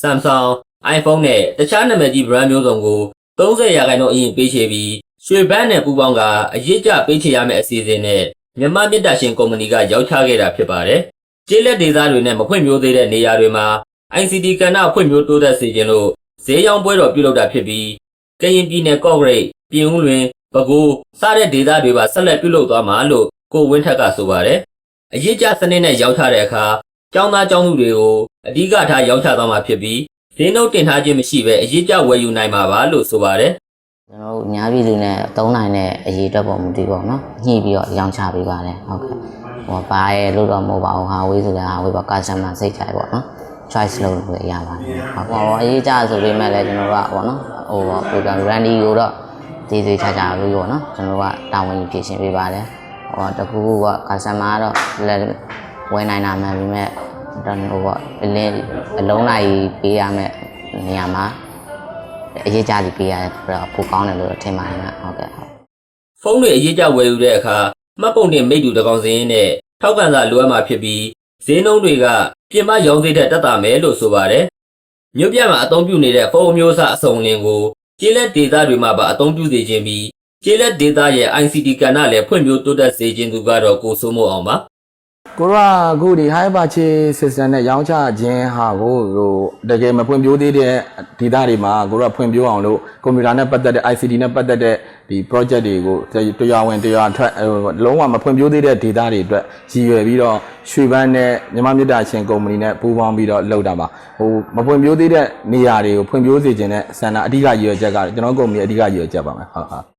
Samsung iPhone နဲ့တခြားနာမည်ကြီး brand မျိုးစုံကို30ရာခိုင်နှုန်းအရင်ပေးချေပြီးရွှေဘန်းနဲ့ပူးပေါင်းကအရေးကြပေးချေရမယ့်အစီအစဉ်နဲ့မြန်မာမြစ်တာရှင်ကုမ္ပဏီကရောက်ချခဲ့တာဖြစ်ပါတယ်။ကျေးလက်ဒေသတွေနဲ့မဖွင့်မျိုးသေးတဲ့နေရာတွေမှာ ICT ကဏ္ဍဖွင့်မျိုးတိုးတက်စေခြင်းလို့ဈေးရောင်းပွဲတော်ပြုလုပ်တာဖြစ်ပြီးကရင်ပြည်နယ်ကော့ဂရိတ်ပြည်ဦးလွင်ပဲခူးစတဲ့ဒေသတွေပါဆက်လက်ပြုလုပ်သွားမှာလို့ကိုဝင်းထက်ကဆိုပါတယ်။အရေးကြစနစ်နဲ့ရောက်ချတဲ့အခါကျောင်းသားကျောင်းသူတွေကို အဓိကထားရောက်ချသွားမှာဖြစ်ပြီးဈေးနှုန်းတင်ထားခြင်းမရှိဘဲအရေးကြဝယ်ယူနိုင်မှာပါလို့ဆိုပါတယ်။ကျွန်တော်တို့အများပြည်သူနဲ့သုံးနိုင်တဲ့အရေးအတွက်ပေါ်မူတည်ပေါ့နော်ညှိပြီးတော့ရောင်းချပေးပါတယ်ဟုတ်ကဲ့ဟောဘာရဲ့လို့တော့မဟုတ်ပါဘူးဟာဝေးဆိုတဲ့ဟာဝေးပေါ့ customer စိတ်ကြိုက်ပေါ့နော် choice လုပ်လို့ရပါတယ်ဟုတ်ဟောအရေးကြဆိုပေမဲ့လည်းကျွန်တော်တို့ကပေါ့နော်ဟိုပေါ့ program randy ကိုတော့သေးသေးချာချာလို့ပေါ့နော်ကျွန်တော်တို့ကတာဝန်ယူဖြည့်ရှင်ပေးပါတယ်ဟောတကူကူက customer ကတော့လည်းဝယ်နိုင်တာမှန်ပေမဲ့ တော့ဟိုပေါ့အလင်းအလုံးလိုက်ပေးရမယ့်နေရာမှာအရေးကြစီပေးရတယ်ပိုကောင်းတယ်လို့ထင်ပါတယ်ဗျဟုတ်ကဲ့ဟုတ်ဖုန်းတွေအရေးကြဝယ်ယူတဲ့အခါမှတ်ပုံတင်မိတ္တူတစ်ကောင်စင်းနဲ့ထောက်ကန်စာလိုအပ်မှာဖြစ်ပြီးဈေးနှုန်းတွေကပြင်ပရောင်းဈေးထက်တက်တာမယ်လို့ဆိုပါတယ်။မြို့ပြမှာအသုံးပြုနေတဲ့ဖုန်းအမျိုးအစားအစုံလင်ကိုကျေးလက်ဒေသတွေမှာပါအသုံးပြုစေခြင်းပြီးကျေးလက်ဒေသရဲ့ ICT ကဏ္ဍလည်းဖွံ့ဖြိုးတိုးတက်စေခြင်းသူကတော့ကိုစိုးမိုးအောင်ပါ ကိုရအခုဒီ high purchase system နဲ့ရောင်းချခြင်းဟာကိုဟိုတကယ်မဖွံ့ဖြိုးသေးတဲ့ဒေသတွေမှာကိုရဖွံ့ဖြိုးအောင်လို့ကွန်ပျူတာနဲ့ပတ်သက်တဲ့ ICT နဲ့ပတ်သက်တဲ့ဒီ project တွေကိုတရားဝင်တရားထွက်ဟိုလုံးဝမဖွံ့ဖြိုးသေးတဲ့ဒေသတွေအတွက်ရည်ရွယ်ပြီးတော့ရွှေဘန်းနဲ့မြန်မာမြစ်တာရှင်ကုမ္ပဏီနဲ့ပူးပေါင်းပြီးတော့လုပ်တာပါဟိုမဖွံ့ဖြိုးသေးတဲ့နေရာတွေကိုဖွံ့ဖြိုးစေခြင်းနဲ့ဆန္ဒအဓိကရည်ရွယ်ချက်ကကျွန်တော်ကုမ္ပဏီအဓိကရည်ရွယ်ချက်ပါမယ်ဟုတ်ဟုတ်